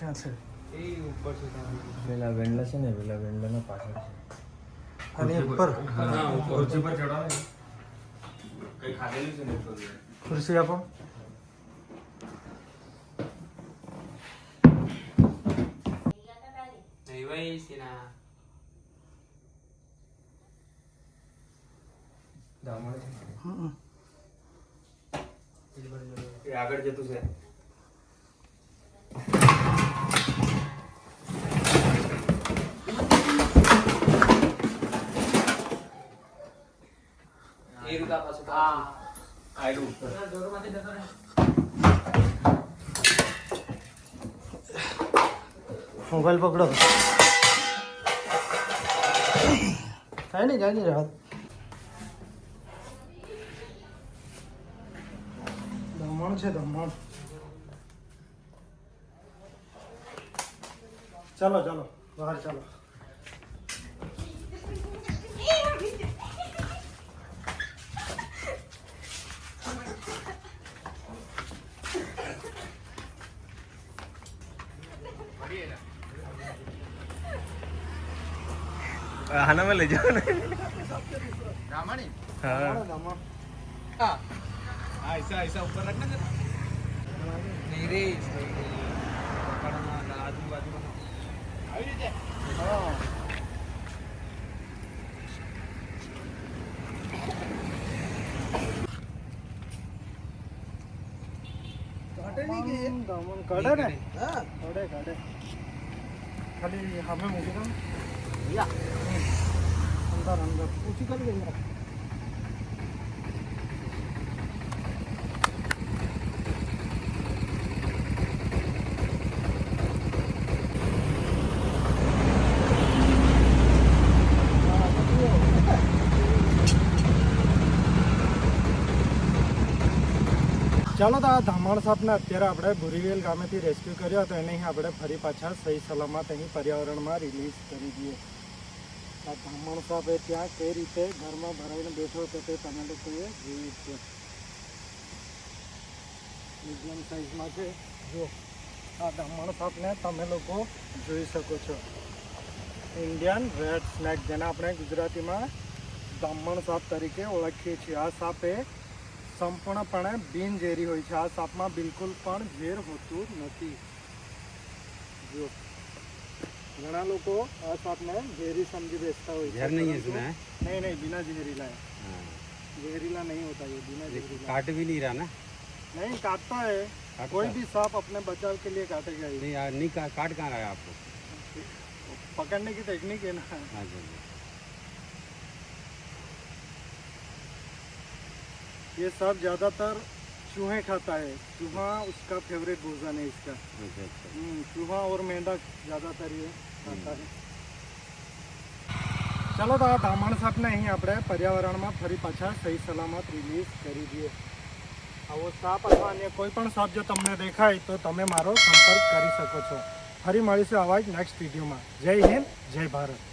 ક્યાં છે? એ ઉપર છે પેલા વેન્ડલા છે ને પેલા વેંડલાના પાછળ છે. અને ઉપર? હા, ઉપર. પર ચડાવે કઈ ખાધેલું છે ને ખુરશી આપો. આગળ જતું છે. હા. આયડું. મોબાઈલ પકડો. કાંઈ નહીં કાંઈ નહીં રાહત. દમણ છે દમણ. ચાલો ચાલો બહાર ચાલો. આનામાં લઈ જાઓ ને. રામાણી? હા. હા. આઈસા આઈસા ઉપર રાખ ને કાઢે નહીં કે દમણ કાઢે ને? હા. કાઢે કાઢે ખાલી સામે મૂકી દઉં. યા. અંદર અંદર પૂછી કરી દઈએ ચાલો તો આ ધામણ સાપને અત્યારે આપણે ભૂરીવેલ ગામેથી રેસ્ક્યુ કર્યો તો એને આપણે ફરી પાછા સહી સલામત અહીં પર્યાવરણમાં રિલીઝ કરી દઈએ આ ધામણ સાપ એ ત્યાં કઈ રીતે ઘરમાં ભરાઈને બેઠો હતો તે તમે લોકોએ જોયું છે. મીડિયમ સાઇઝમાં છે. જો આ ધામણ સાપને તમે લોકો જોઈ શકો છો. ઇન્ડિયન રેડ સ્નેક જેને આપણે ગુજરાતીમાં બ્રાહ્મણ સાપ તરીકે ઓળખીએ છીએ. આ સાપ સંપૂર્ણપણે બિનઝેરી હોય છે આ સાપમાં બિલકુલ પણ ઝેર હોતું નથી જો ઘણા લોકો આ સાપને ઝેરી સમજી બેસતા હોય છે जहर नहीं है પરંતુ इसमें नहीं नहीं बिना जहरीला है हाँ। जहरीला नहीं होता ये बिना ये जहरीला काट भी नहीं रहा ना नहीं काटता है काटता कोई है? भी सांप अपने बचाव के लिए काटेगा ये नहीं यार नहीं का, काट कहाँ रहा है आपको पकड़ने की टेक्निक है ना हाँ जी ये सांप ज्यादातर चूहे खाता है चूहा उसका फेवरेट भोजन है इसका अच्छा अच्छा हम्म, चूहा और मेंढक ज्यादातर ये खाता है ચાલો તો આ ધામણ સાપને અહીં આપણે પર્યાવરણમાં ફરી પાછા સહી સલામત રિલીઝ કરી દઈએ આવો સાપ અથવા અન્ય કોઈ પણ સાપ જો તમને દેખાય તો તમે મારો સંપર્ક કરી શકો છો ફરી મળીશું આવા જ નેક્સ્ટ વિડીયોમાં જય હિન્દ જય ભારત